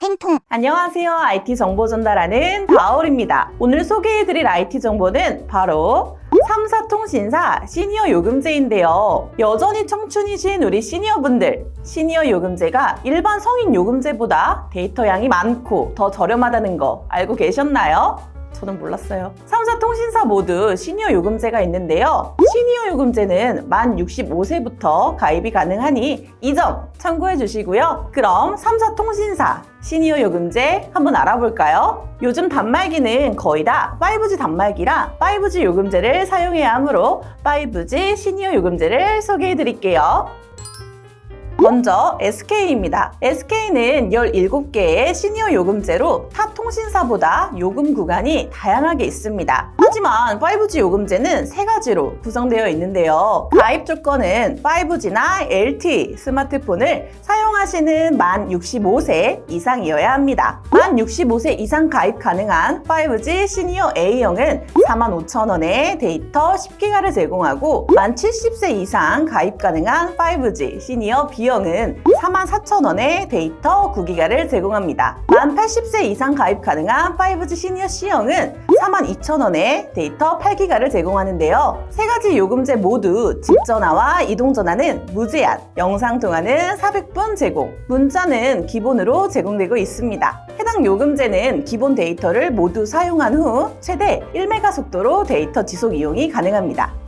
팽통 안녕하세요. IT 정보 전달하는 다올입니다. 오늘 소개해드릴 IT 정보는 바로 3사 통신사 시니어 요금제인데요. 여전히 청춘이신 우리 시니어분들, 시니어 요금제가 일반 성인 요금제보다 데이터 양이 많고 더 저렴하다는 거 알고 계셨나요? 저는 몰랐어요. 3사 통신사 모두 시니어 요금제가 있는데요. 시니어 요금제는 만 65세부터 가입이 가능하니 이 점 참고해 주시고요. 그럼 3사 통신사 시니어 요금제 한번 알아볼까요? 요즘 단말기는 거의 다 5G 단말기라 5G 요금제를 사용해야 하므로 5G 시니어 요금제를 소개해 드릴게요. 먼저 SK입니다. SK는 17개의 시니어 요금제로 타 통신사보다 요금 구간이 다양하게 있습니다. 하지만 5G 요금제는 세 가지로 구성되어 있는데요. 가입 조건은 5G나 LTE 스마트폰을 사용하시는 만 65세 이상이어야 합니다. 만 65세 이상 가입 가능한 5G 시니어 A형은 45,000원에 데이터 10기가를 제공하고 만 70세 이상 가입 가능한 5G 시니어 B형 은 44,000원에 데이터 9기가를 제공합니다. 만 80세 이상 가입 가능한 5G 시니어 C형은 42,000원에 데이터 8기가를 제공하는데요. 세 가지 요금제 모두 집전화와 이동전화는 무제한, 영상통화는 400분 제공, 문자는 기본으로 제공되고 있습니다. 해당 요금제는 기본 데이터를 모두 사용한 후 최대 1메가 속도로 데이터 지속 이용이 가능합니다.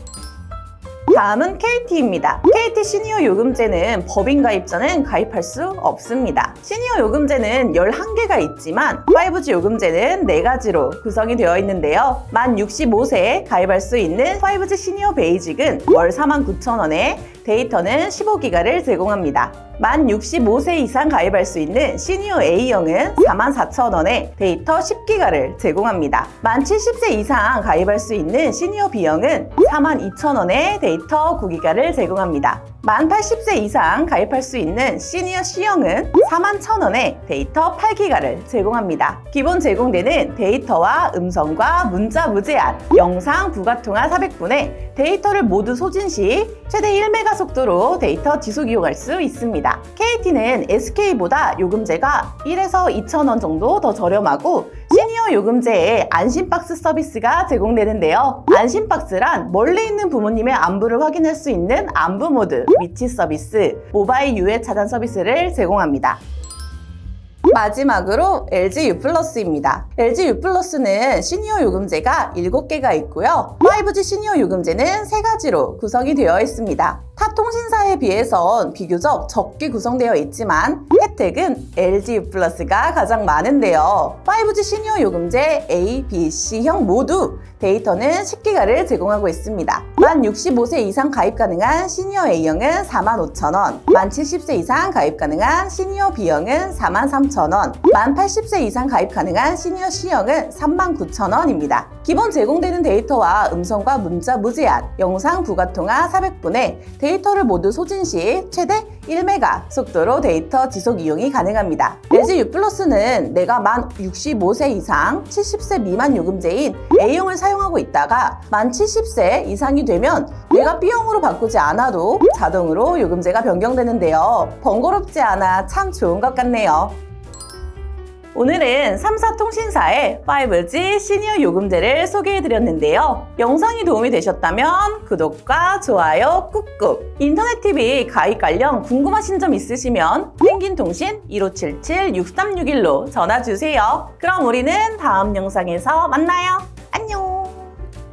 다음은 KT입니다. KT 시니어 요금제는 법인 가입자는 가입할 수 없습니다. 시니어 요금제는 11개가 있지만 5G 요금제는 4가지로 구성이 되어 있는데요. 만 65세에 가입할 수 있는 5G 시니어 베이직은 월 49,000원에 데이터는 15기가를 제공합니다. 만 65세 이상 가입할 수 있는 시니어 A형은 44,000원에 데이터 10기가를 제공합니다. 만 70세 이상 가입할 수 있는 시니어 B형은 42,000원에 데이터 9기가를 제공합니다. 만 80세 이상 가입할 수 있는 시니어 C형은 41,000원에 데이터 8기가를 제공합니다. 기본 제공되는 데이터와 음성과 문자 무제한, 영상 부가 통화 400분에 데이터를 모두 소진 시 최대 1메가 속도로 데이터 지속 이용할 수 있습니다. KT는 SK보다 요금제가 1에서 2,000원 정도 더 저렴하고 시니어 요금제에 안심박스 서비스가 제공되는데요. 안심박스란 멀리 있는 부모님의 안부를 확인할 수 있는 안부 모드, 위치 서비스, 모바일 유해 차단 서비스를 제공합니다. 마지막으로 LG U 플러스입니다. LG U 플러스는 시니어 요금제가 7개가 있고요. 5G 시니어 요금제는 3가지로 구성이 되어 있습니다. 타 통신사에 비해선 비교적 적게 구성되어 있지만 혜택은 LG 플러스가 가장 많은데요. 5G 시니어 요금제 A, B, C형 모두 데이터는 10기가를 제공하고 있습니다. 만 65세 이상 가입 가능한 시니어 A형은 45,000원, 만 70세 이상 가입 가능한 시니어 B형은 43,000원, 만 80세 이상 가입 가능한 시니어 C형은 39,000원입니다. 기본 제공되는 데이터와 음성과 문자 무제한, 영상 부가 통화 400분에 데이터를 모두 소진 시 최대 1메가 속도로 데이터 지속 이용이 가능합니다. LG U 플러스는 내가 만 65세 이상 70세 미만 요금제인 A형을 사용하고 있다가 만 70세 이상이 되면 내가 B형으로 바꾸지 않아도 자동으로 요금제가 변경되는데요. 번거롭지 않아 참 좋은 것 같네요. 오늘은 3사 통신사의 5G 시니어 요금제를 소개해드렸는데요. 영상이 도움이 되셨다면 구독과 좋아요 꾹꾹! 인터넷 TV 가입 관련 궁금하신 점 있으시면 펭귄통신 1577-6361로 전화주세요. 그럼 우리는 다음 영상에서 만나요.